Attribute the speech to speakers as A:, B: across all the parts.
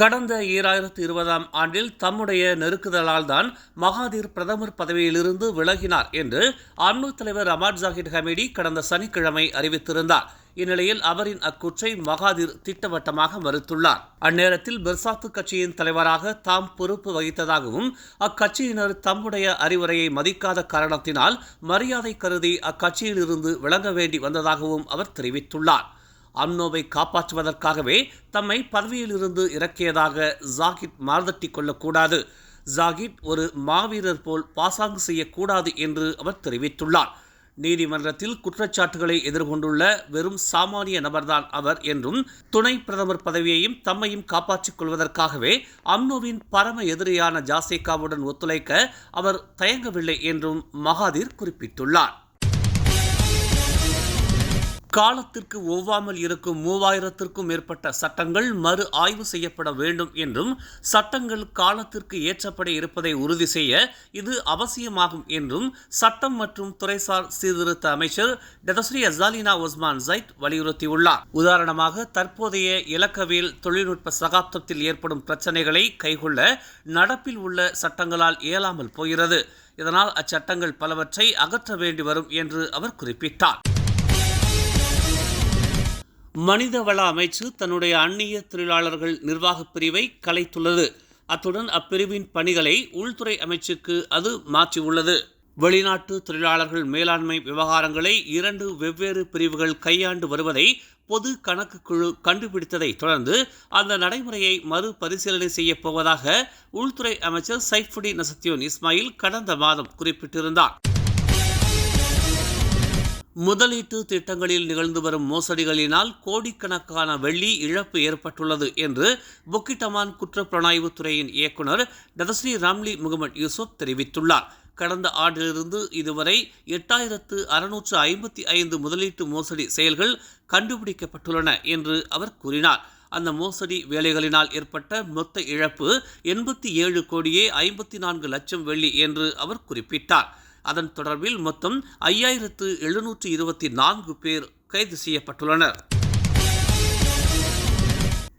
A: கடந்த ஈராயிரத்து இருபதாம் ஆண்டில் தம்முடைய நெருக்குதலால் தான் மகாதீர் பிரதமர் பதவியிலிருந்து விலகினார் என்று அம்னு தலைவர் அமாட் ஜாகிர் ஹமீடி கடந்த சனிக்கிழமை அறிவித்திருந்தார். இந்நிலையில் அவரின் அக்குற்றை மகாதீர் திட்டவட்டமாக மறுத்துள்ளார். அந்நேரத்தில் பெர்சாத்து கட்சியின் தலைவராக தாம் பொறுப்பு வகித்ததாகவும் அக்கட்சியினர் தம்முடைய அறிவுரையை மதிக்காத காரணத்தினால் மரியாதை கருதி அக்கட்சியிலிருந்து விலக வேண்டி வந்ததாகவும் அவர் தெரிவித்துள்ளார். அம்னோவை காப்பாற்றுவதற்காகவே தம்மை பதவியிலிருந்து இறக்கியதாக ஜாகித் மார்தட்டி கொள்ளக்கூடாது. ஜாகித் ஒரு மாவீரர் போல் பாசாங்கு செய்யக்கூடாது என்று அவர் தெரிவித்துள்ளார். நீதிமன்றத்தில் குற்றச்சாட்டுகளை எதிர்கொண்டுள்ள வெறும் சாமானிய நபர்தான் அவர் என்றும் துணை பிரதமர் பதவியையும் தம்மையும் காப்பாற்றிக் கொள்வதற்காகவே அம்னோவின் பரம எதிரியான ஜாசேகாவுடன் ஒத்துழைக்க அவர் தயங்கவில்லை என்றும் மகாதீர் குறிப்பிட்டுள்ளார். காலத்திற்கு ஒவ்வாமல் இருக்கும் மூவாயிரத்திற்கும் மேற்பட்ட சட்டங்கள் மறு ஆய்வு செய்யப்பட வேண்டும் என்றும் சட்டங்கள் காலத்திற்கு ஏற்றப்பட இருப்பதை உறுதி செய்ய இது அவசியமாகும் என்றும் சட்டம் மற்றும் துறைசார் சீர்திருத்த அமைச்சர் டெதஸ்ரீ அசாலினா ஒஸ்மான் ஜைத் வலியுறுத்தியுள்ளார். உதாரணமாக தற்போதைய இலக்கவியல் தொழில்நுட்ப சகாப்தத்தில் ஏற்படும் பிரச்சனைகளை கைகொள்ள நடப்பில் உள்ள சட்டங்களால் இயலாமல் போகிறது. இதனால் அச்சட்டங்கள் பலவற்றை அகற்ற வேண்டி வரும் என்று அவர் குறிப்பிட்டார். மனிதவள அமைச்சு தன்னுடைய அந்நிய தொழிலாளர்கள் நிர்வாகப் பிரிவை கலைத்துள்ளது. அத்துடன் அப்பிரிவின் பணிகளை உள்துறை அமைச்சுக்கு அது மாற்றியுள்ளது. வெளிநாட்டு தொழிலாளர்கள் மேலாண்மை விவகாரங்களை இரண்டு வெவ்வேறு பிரிவுகள் கையாண்டு வருவதை பொது கணக்கு குழு கண்டுபிடித்ததை தொடர்ந்து அந்த நடைமுறையை மறுபரிசீலனை செய்யப் போவதாக உள்துறை அமைச்சர் சைஃபுடி நசத்தியோன் இஸ்மாயில் கடந்த மாதம் குறிப்பிட்டிருந்தார். முதலீட்டு திட்டங்களில் நிகழ்ந்து வரும் மோசடிகளினால் கோடிக்கணக்கான வெள்ளி இழப்பு ஏற்பட்டுள்ளது என்று புக்கிட்டமான் குற்றப்புலனாய்வு துறையின் இயக்குனர் டதஸ்ரீ ராம்லி முகமது யூசுப் தெரிவித்துள்ளார். கடந்த ஆண்டிலிருந்து இதுவரை எட்டாயிரத்து அறுநூற்று ஐம்பத்தி ஐந்து முதலீட்டு மோசடி செயல்கள் கண்டுபிடிக்கப்பட்டுள்ளன என்று அவர் கூறினார். அந்த மோசடி வேலைகளினால் ஏற்பட்ட மொத்த இழப்பு எண்பத்தி ஏழு கோடியே ஐம்பத்தி நான்கு லட்சம் வெள்ளி என்று அவர் குறிப்பிட்டார். அதன் தொடர்பில் மொத்தம் ஐயாயிரத்து எழுநூற்று இருபத்தி நான்கு பேர் கைது செய்யப்பட்டுள்ளனர்.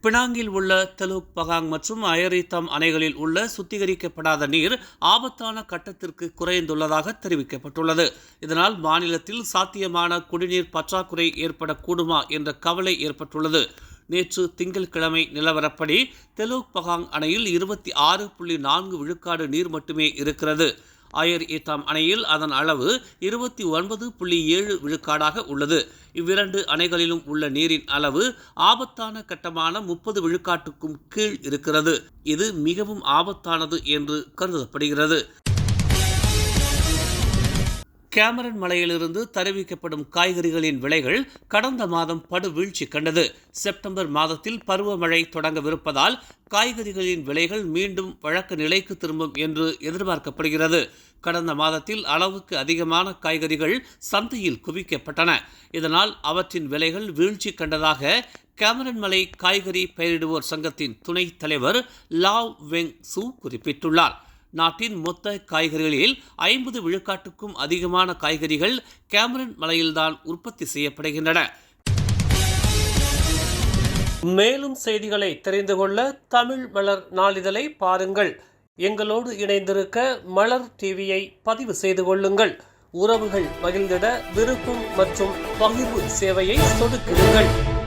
A: பினாங்கில் உள்ள தெலுக் பகாங் மற்றும் அயரித்தம் அணைகளில் உள்ள சுத்திகரிக்கப்படாத நீர் ஆபத்தான கட்டத்திற்கு குறைந்துள்ளதாக தெரிவிக்கப்பட்டுள்ளது. இதனால் மாநிலத்தில் சாத்தியமான குடிநீர் பற்றாக்குறை ஏற்படக்கூடுமா என்ற கவலை ஏற்பட்டுள்ளது. நேற்று திங்கட்கிழமை நிலவரப்படி தெலுக் பகாங் அணையில் இருபத்தி ஆறு புள்ளி நான்கு விழுக்காடு நீர் மட்டுமே இருக்கிறது. ஆயர் ஈத்தாம் அணையில் அதன் அளவு இருபத்தி ஒன்பது புள்ளி ஏழு விழுக்காடாக உள்ளது. இவ்விரண்டு அணைகளிலும் உள்ள நீரின் அளவு ஆபத்தான கட்டமான முப்பது விழுக்காட்டுக்கும் கீழ் இருக்கிறது. இது மிகவும் ஆபத்தானது என்று கருதப்படுகிறது. கேமரன் மலையிலிருந்து தெரிவிக்கப்படும் காய்கறிகளின் விலைகள் கடந்த மாதம் படுவீழ்ச்சி கண்டது. செப்டம்பர் மாதத்தில் பருவமழை தொடங்கவிருப்பதால் காய்கறிகளின் விலைகள் மீண்டும் வழக்க நிலைக்கு திரும்பும் என்று எதிர்பார்க்கப்படுகிறது. கடந்த மாதத்தில் அளவுக்கு அதிகமான காய்கறிகள் சந்தையில் குவிக்கப்பட்டன. இதனால் அவற்றின் விலைகள் வீழ்ச்சி கண்டதாக கேமரன் மலை காய்கறி பயிரிடுவோர் சங்கத்தின் துணைத் தலைவர் லாவ் வெங் சு குறிப்பிட்டுள்ளார். நாட்டின் மொத்த காய்கறிகளில் ஐம்பது விழுக்காட்டுக்கும் அதிகமான காய்கறிகள் கேமரன் மலையில்தான் உற்பத்தி செய்யப்படுகின்றன. மேலும் செய்திகளை தெரிந்து கொள்ள தமிழ் மலர் நாளிதழை பாருங்கள். எங்களோடு இணைந்திருக்க மலர் டிவியை பதிவு செய்து கொள்ளுங்கள். உறவுகள் மகிழ்ந்திட விருப்பம் மற்றும் பகிர்வு சேவையை சொடுக்குங்கள்.